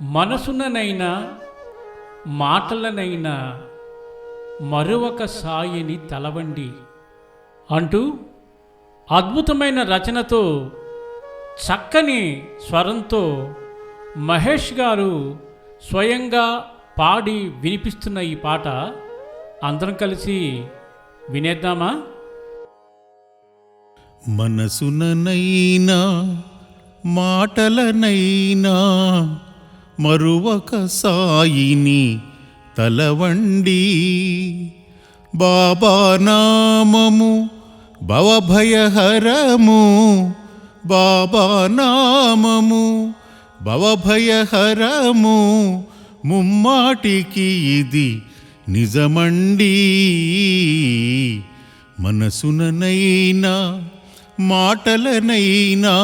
మనసుననైనా మాటలనైనా మరొక సాయిని తలవండి అంటూ అద్భుతమైన రచనతో చక్కని స్వరంతో మహేష్ గారు స్వయంగా పాడి వినిపిస్తున్న ఈ పాట అందరం కలిసి వినేద్దామా? మనసుననైనా మాటలనైనా మరువక సాయిని తలవండి. బాబా నామము భవభయహరము బాబా నామము భవభయహరము ముమ్మాటికి ఇది నిజమండి. మనసుననైనా మాటలనైనా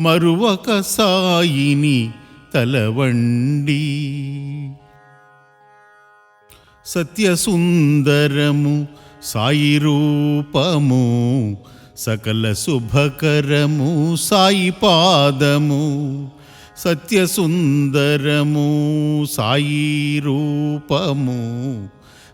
మరువక సాయిని తలవండి. సత్యసుందరము సాయి రూపము సకల శుభకరము సాయి పాదము సత్యసుందరము సాయి రూపము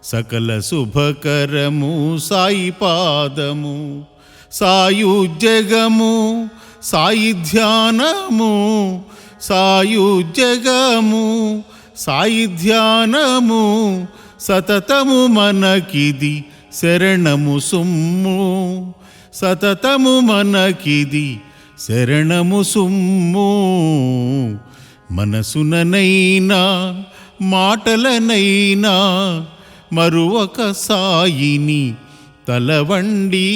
సకల శుభకరము సాయి పాదము సాయుజగము సాయి ధ్యానము సాయుజగము సాయి ధ్యానము సతతము మనకిది శరణము సుమ్ము. సతతము మనకిది శరణము సుమ్ము. మనసుననైనా మాటలనైనా మరువక సాయిని తలవండి.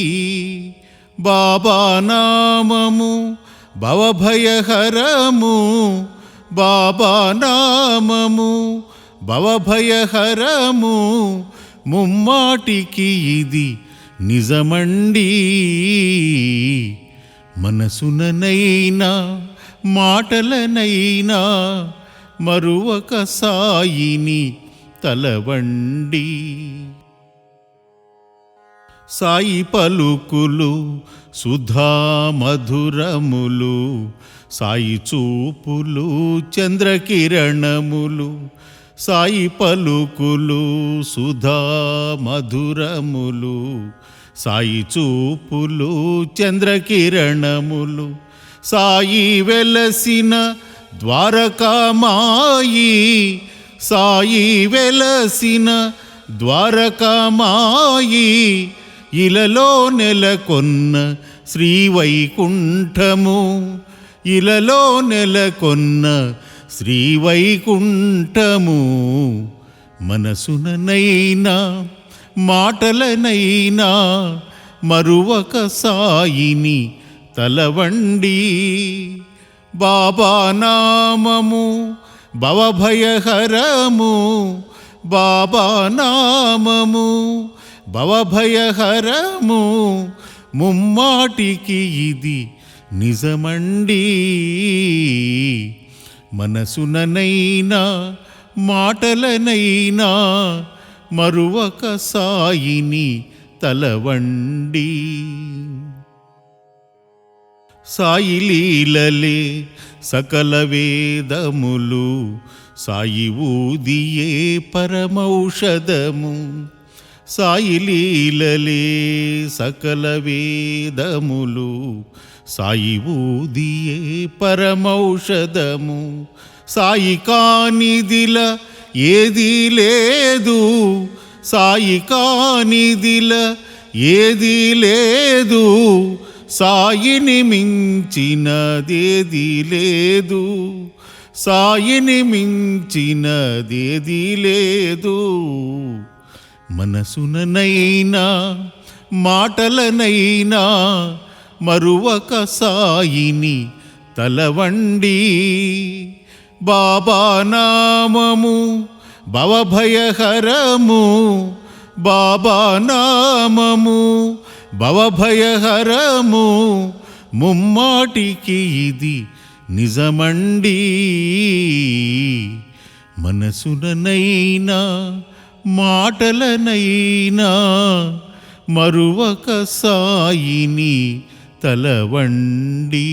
బాబా నామము భవభయహరము బాబా నామము. భవభయహరము ముమ్మాటికి ఇది నిజమండి. మనసుననైనా మాటలనైనా మరువక సాయిని తలవండి. సాయి పలుకులు సుధా మధురములు సాయి చూపులు చంద్రకిరణములు సాయి పలుకులు సుధా మధురములు సాయి చూపులు చంద్రకిరణములు సాయి వెలసిన ద్వారకామాయి సాయి వెలసిన ద్వారకామాయి ఇలలో నెలకొన్న శ్రీవైకుంఠము. ఇలలో నెలకొన్న శ్రీవైకుంఠము. మనసుననైనా మాటలనైనా మరువక సాయిని తలవండి. బాబా నామము భవభయహరము బాబా నామము భవభయహరము ముమ్మాటికి ఇది నిజమండి. మనసుననైనా మాటలనైనా మరువక సాయిని తలవండి. సాయి లీలలే సకల వేదములు సాయి ఊదియే పరమౌషధము. సాయి లీలలే సకల వేదములు. సాయి ఊదియే పరమౌషధము. సాయి కానిదిల ఏది లేదు. సాయి కానిదిల ఏది లేదు. సాయిని మించినదేది లేదు. సాయిని మించినదేది లేదు. మనసుననైనా మాటలనైనా మరువక సాయిని తలవండి. బాబా నామము భవభయహరము బాబా నామము భవభయహరము ముమ్మాటికి ఇది నిజమండి. మనసుననైనా మాటలనైనా మరువక సాయిని తలవండి.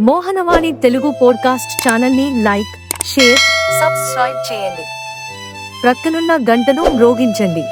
మోహనవాణి తెలుగు పోడ్కాస్ట్ ఛానల్ని లైక్ షేర్ సబ్స్క్రైబ్ చేయండి. ప్రక్కనున్న గంటను మ్రోగించండి.